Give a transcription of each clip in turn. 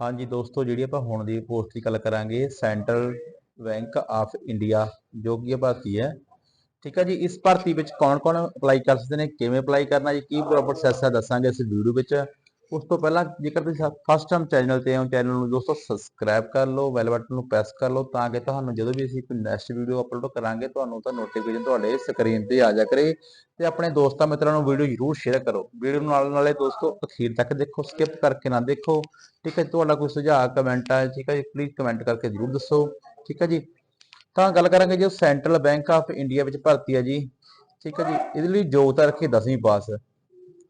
ਹਾਂਜੀ ਦੋਸਤੋ, ਜਿਹੜੀ ਆਪਾਂ ਹੁਣ ਦੀ ਪੋਸਟ ਦੀ ਗੱਲ ਕਰਾਂਗੇ, ਸੈਂਟਰਲ ਬੈਂਕ ਆਫ ਇੰਡੀਆ, ਜੋ ਕਿ ਭਰਤੀ ਹੈ। ਠੀਕ ਹੈ ਜੀ, ਇਸ ਭਰਤੀ ਵਿੱਚ ਕੌਣ-ਕੌਣ ਅਪਲਾਈ ਕਰ ਸਕਦੇ ਨੇ, ਕਿਵੇਂ ਅਪਲਾਈ ਕਰਨਾ ਜੀ, ਕੀ ਪੂਰਾ ਪ੍ਰੋਸੈਸ ਹੈ ਦੱਸਾਂਗੇ ਇਸ ਵੀਡੀਓ ਵਿੱਚ। ਉਸ ਤੋਂ ਪਹਿਲਾਂ ਜੇਕਰ ਤੁਸੀਂ ਫਸਟ ਟਾਈਮ ਚੈਨਲ ਤੇ ਹੋ ਚੈਨਲ ਨੂੰ ਦੋਸਤੋ ਸਬਸਕ੍ਰਾਈਬ ਕਰ ਲਓ ਬੈਲ ਬਟਨ ਨੂੰ ਪ੍ਰੈਸ ਕਰ ਲਓ, ਤਾਂ ਕਿ ਤੁਹਾਨੂੰ ਜਦੋਂ ਵੀ ਅਸੀਂ ਕੋਈ ਨੈਕਸਟ ਵੀਡੀਓ ਅਪਲੋਡ ਕਰਾਂਗੇ, ਤੁਹਾਨੂੰ ਤਾਂ ਨੋਟੀਫਿਕੇਸ਼ਨ ਤੁਹਾਡੇ ਸਕਰੀਨ ਤੇ ਆ ਜਾ ਕਰੇ। ਤੇ ਆਪਣੇ ਦੋਸਤਾਂ ਮਿੱਤਰਾਂ ਨੂੰ ਵੀਡੀਓ ਜ਼ਰੂਰ ਸ਼ੇਅਰ ਕਰੋ। ਵੀਡੀਓ ਨੂੰ ਨਾਲ ਨਾਲੇ ਦੋਸਤੋ ਅਖੀਰ ਤੱਕ ਦੇਖੋ ਸਕਿਪ ਕਰਕੇ ਨਾ ਦੇਖੋ। ਠੀਕ ਹੈ ਤੁਹਾਡਾ ਕੋਈ ਸੁਝਾਅ ਕਮੈਂਟ ਆ, ਠੀਕ ਹੈ ਜੀ ਪਲੀਜ਼ ਕਮੈਂਟ ਕਰਕੇ ਜ਼ਰੂਰ ਦੱਸੋ। ਠੀਕ ਹੈ ਜੀ, ਤਾਂ ਗੱਲ ਕਰਾਂਗੇ ਜੋ ਸੈਂਟਰਲ ਬੈਂਕ ਆਫ ਇੰਡੀਆ ਵਿੱਚ ਭਰਤੀ ਹੈ ਜੀ। ਠੀਕ ਹੈ ਜੀ, ਇਹਦੇ ਲਈ ਯੋਗਤਾ ਰੱਖੀ 10ਵੀਂ ਪਾਸ।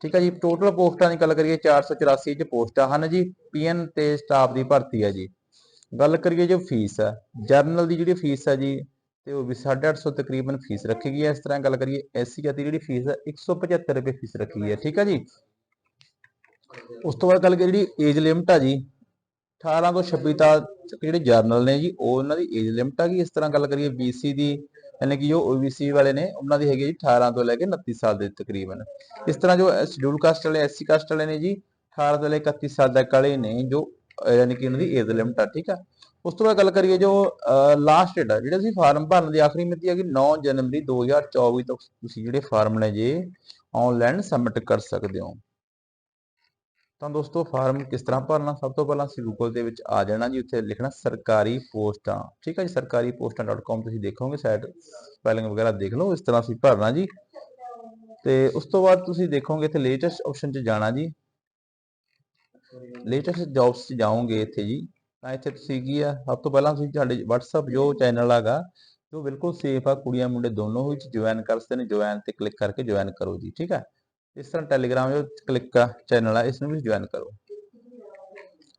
ਠੀਕ ਹੈ ਜੀ ਟੋਟਲ ਪੋਸਟਾਂ ਦੀ ਗੱਲ ਕਰੀਏ 484 ਚ ਪੋਸਟਾਂ ਹਨ ਜੀ, ਪੀਐਨ ਤੇ ਸਟਾਫ ਦੀ ਭਰਤੀ ਹੈ ਜੀ। ਗੱਲ ਕਰੀਏ ਜੋ ਫੀਸ ਹੈ, ਜਰਨਲ ਦੀ ਜਿਹੜੀ ਫੀਸ ਹੈ ਜੀ, ਤੇ ਉਹ ਵੀ 850 ਤਕਰੀਬਨ ਫੀਸ ਰੱਖੀ ਗਈ ਹੈ। ਇਸ ਤਰ੍ਹਾਂ ਗੱਲ ਕਰੀਏ ਐਸਸੀ ਜਾਤੀ ਜਿਹੜੀ ਫੀਸ ਹੈ 175 ਰੁਪਏ ਫੀਸ ਰੱਖੀ ਗਈ ਹੈ, ਠੀਕ ਹੈ ਜੀ। ਉਸ ਤੋਂ ਬਾਅਦ ਗੱਲ ਕਰੀਏ ਜਿਹੜੀ ਏਜ ਲਿਮਟ ਆ ਜੀ 18 ਤੋਂ 26 ਤੱਕ ਜਿਹੜੇ ਜਰਨਲ ਨੇ ਜੀ, ਉਹ ਉਹਨਾਂ ਦੀ ਏਜ ਲਿਮਟ ਆ ਗਈ। ਇਸ ਤਰ੍ਹਾਂ ਗੱਲ ਕਰੀਏ BC ਦੀ ਯਾਨੀ ਕਿ ਜੋ OBC ਵਾਲੇ ਨੇ, ਉਹਨਾਂ ਦੀ ਹੈਗੀ ਜੀ 18 ਤੋਂ ਲੈ ਕੇ 29 ਸਾਲ ਦੇ ਤਕਰੀਬਨ। ਇਸ ਤਰ੍ਹਾਂ ਜੋ ਸ਼ਡਿਊਲ ਕਾਸਟ ਵਾਲੇ ਐਸਸੀ ਕਾਸਟ ਵਾਲੇ ਨੇ ਜੀ 18 ਤੋਂ ਲੈ ਕੇ 31 ਸਾਲ ਤੱਕ ਵਾਲੇ ਨੇ ਜੋ ਯਾਨੀ ਕਿ ਉਹਨਾਂ ਦੀ ਏਜ ਲਿਮਟ ਆ, ਠੀਕ ਆ? ਉਸ ਤੋਂ ਬਾਅਦ ਗੱਲ ਕਰੀਏ ਜੋ ਲਾਸਟ ਡੇਟ ਆ, ਜਿਹੜਾ ਤੁਸੀਂ ਫਾਰਮ ਭਰਨ ਦੀ ਆਖਰੀ ਮਿਤੀ ਹੈਗੀ 9 ਜਨਵਰੀ 2024 ਤੱਕ ਤੁਸੀਂ ਜਿਹੜੇ ਫਾਰਮ ਨੇ ਜੀ ਆਨਲਾਈਨ ਸਬਮਿਟ ਕਰ ਸਕਦੇ ਹੋ। ਤਾਂ ਦੋਸਤੋ, ਫਾਰਮ ਕਿਸ ਤਰ੍ਹਾਂ ਭਰਨਾ? ਸਭ ਤੋਂ ਪਹਿਲਾਂ ਅਸੀਂ ਗੂਗਲ ਦੇ ਵਿੱਚ ਆ ਜਾਣਾ ਜੀ, ਉੱਥੇ ਲਿਖਣਾ ਸਰਕਾਰੀ ਪੋਸਟਾਂ। ਠੀਕ ਹੈ ਜੀ, ਸਰਕਾਰੀ ਪੋਸਟਾਂ.com ਤੁਸੀਂ ਦੇਖੋਗੇ ਸਾਈਟ ਸਪੈਲਿੰਗ ਵਗੈਰਾ ਦੇਖ ਲਓ, ਇਸ ਤਰ੍ਹਾਂ ਅਸੀਂ ਭਰਨਾ ਜੀ। ਤੇ ਉਸ ਤੋਂ ਬਾਅਦ ਤੁਸੀਂ ਦੇਖੋਗੇ, ਇੱਥੇ ਲੇਟੈਸਟ ਆਪਸ਼ਨ 'ਚ ਜਾਣਾ ਜੀ। ਲੇਟੈਸਟ ਜੌਬਸ 'ਚ ਜਾਓਗੇ ਇੱਥੇ ਜੀ। ਤਾਂ ਇੱਥੇ ਤੁਸੀਂ ਕੀ ਆ, ਸਭ ਤੋਂ ਪਹਿਲਾਂ ਤੁਸੀਂ ਸਾਡੇ WhatsApp ਜੋ ਚੈਨਲ ਹੈਗਾ, ਜੋ ਬਿਲਕੁਲ ਸੇਫ ਆ, ਕੁੜੀਆਂ ਮੁੰਡੇ ਦੋਨੋਂ ਵਿੱਚ ਜੁਆਇਨ ਕਰ ਸਕਦੇ ਨੇ ਜੁਆਇਨ ਤੇ ਕਲਿੱਕ ਕਰਕੇ ਜੁਆਇਨ ਕਰੋ ਜੀ, ਠੀਕ ਹੈ ਇਸ ਤਰ੍ਹਾਂ ਟੈਲੀਗ੍ਰਾਮ ਜੋ ਕਲਿੱਕ ਆ ਚੈਨਲ ਆ, ਇਸ ਨੂੰ ਵੀ ਜੁਆਇਨ ਕਰੋ।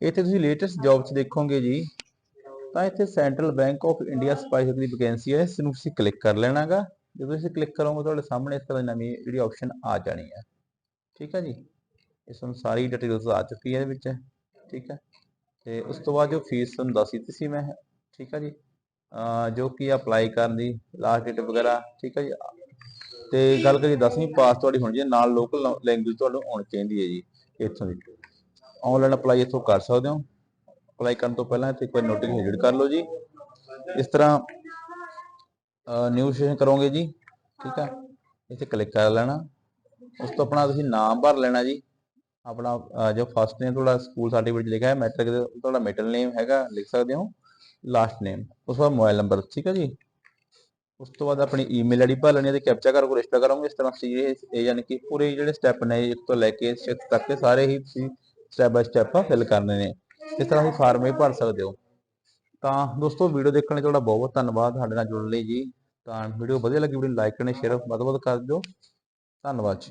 ਇੱਥੇ ਤੁਸੀਂ ਲੇਟੈਸਟ ਜੌਬਸ ਦੇਖੋਗੇ ਜੀ, ਤਾਂ ਇੱਥੇ ਸੈਂਟਰਲ ਬੈਂਕ ਆਫ ਇੰਡੀਆ ਸਪਾਈਸ ਦੀ ਵੈਕੈਂਸੀ ਹੈ ਇਸ ਨੂੰ ਤੁਸੀਂ ਕਲਿੱਕ ਕਰ ਲੈਣਾਗਾ ਜਦੋਂ ਤੁਸੀਂ ਕਲਿੱਕ ਕਰੋਗੇ, ਤੁਹਾਡੇ ਸਾਹਮਣੇ ਇਸ ਤਰ੍ਹਾਂ ਦੀ ਨਵੀਂ ਜਿਹੜੀ ਆਪਸ਼ਨ ਆ ਜਾਣੀ ਹੈ ਠੀਕ ਹੈ ਜੀ? ਇਸ ਨੂੰ ਸਾਰੀ ਡਿਟੇਲਸ ਆ ਚੁੱਕੀ ਹੈ ਇਹਦੇ ਵਿੱਚ, ਠੀਕ ਹੈ ਤੇ ਉਸ ਤੋਂ ਬਾਅਦ ਜੋ ਫੀਸ ਤੁਹਾਨੂੰ ਦੱਸ ਦਿੱਤੀ ਸੀ ਮੈਂ, ਠੀਕ ਹੈ ਜੀ? ਜੋ ਕਿ ਅਪਲਾਈ ਕਰਨ ਦੀ ਲਾਸਟ ਡੇਟ ਵਗੈਰਾ, ਠੀਕ ਹੈ ਜੀ? ਤੇ ਗੱਲ ਕਰੀਏ 10ਵੀਂ ਪਾਸ ਤੁਹਾਡੀ ਹੋਣੀ ਚਾਹੀਦੀ ਨਾਲ ਲੋਕਲ ਲੈਂਗੁਏਜ ਤੁਹਾਨੂੰ ਆਉਣੀ ਚਾਹੀਦੀ ਹੈ ਜੀ, ਇੱਥੋਂ ਦੀ। ਆਨਲਾਈਨ ਅਪਲਾਈ ਇੱਥੋਂ ਕਰ ਸਕਦੇ ਹੋ। ਅਪਲਾਈ ਕਰਨ ਤੋਂ ਪਹਿਲਾਂ ਇੱਥੇ ਕੋਈ ਨੋਟੀਫਿਕੇਸ਼ਨ ਕਰ ਲਓ ਜੀ। ਇਸ ਤਰ੍ਹਾਂ ਨਿਊ ਸੈਸ਼ਨ ਕਰੋਗੇ ਜੀ, ਠੀਕ ਹੈ? ਇੱਥੇ ਕਲਿੱਕ ਕਰ ਲੈਣਾ। ਉਸ ਤੋਂ ਆਪਣਾ ਤੁਸੀਂ ਨਾਮ ਭਰ ਲੈਣਾ ਜੀ। ਆਪਣਾ ਜੋ ਫਸਟ ਨੇਮ ਤੁਹਾਡਾ ਸਕੂਲ ਸਰਟੀਫਿਕੇਟ ਲਿਖਿਆ ਹੈ ਮੈਟ੍ਰਿਕ ਤੁਹਾਡਾ ਮਿਡਲ ਨੇਮ ਹੈਗਾ, ਲਿਖ ਸਕਦੇ ਹੋ। ਲਾਸਟ ਨੇਮ ਉਸ ਤੋਂ ਬਾਅਦ ਮੋਬਾਈਲ ਨੰਬਰ ਠੀਕ ਹੈ ਜੀ? ਉਸ ਤੋਂ ਬਾਅਦ ਆਪਣੀ ਈਮੇਲ ਆਈਡੀ ਭਰ ਲੈਣੀ ਹੈ ਤੇ ਕੈਪਚਾ ਕਰਕੇ ਰਜਿਸਟਰ ਕਰੋਗੇ। ਇਸ ਤਰ੍ਹਾਂ ਤੁਸੀਂ ਇਹ ਇਹ ਯਾਨੀ ਕਿ ਪੂਰੇ ਜਿਹੜੇ ਸਟੈਪ ਨੇ, ਇੱਕ ਤੋਂ ਲੈ ਕੇ 6 ਤੱਕ ਦੇ ਸਾਰੇ ਹੀ ਤੁਸੀਂ ਸਟੈਪ ਬਾਈ ਸਟੈਪ ਫਿਲ ਕਰਨੇ ਨੇ। ਇਸ ਤਰ੍ਹਾਂ ਤੁਸੀਂ ਫਾਰਮ ਵੀ ਭਰ ਸਕਦੇ ਹੋ। ਤਾਂ ਦੋਸਤੋ ਵੀਡੀਓ ਦੇਖਣ ਲਈ ਤੁਹਾਡਾ ਬਹੁਤ ਬਹੁਤ ਧੰਨਵਾਦ। ਸਾਡੇ ਨਾਲ ਜੁੜਨ ਲਈ ਜੀ। ਤਾਂ ਵੀਡੀਓ ਵਧੀਆ ਲੱਗੀ ਵੀਡੀਓ ਲਾਈਕ ਕਰਨੀ ਸ਼ੇਅਰ ਵੱਧ ਤੋਂ ਵੱਧ ਕਰ ਦਿਓ। ਧੰਨਵਾਦ ਜੀ।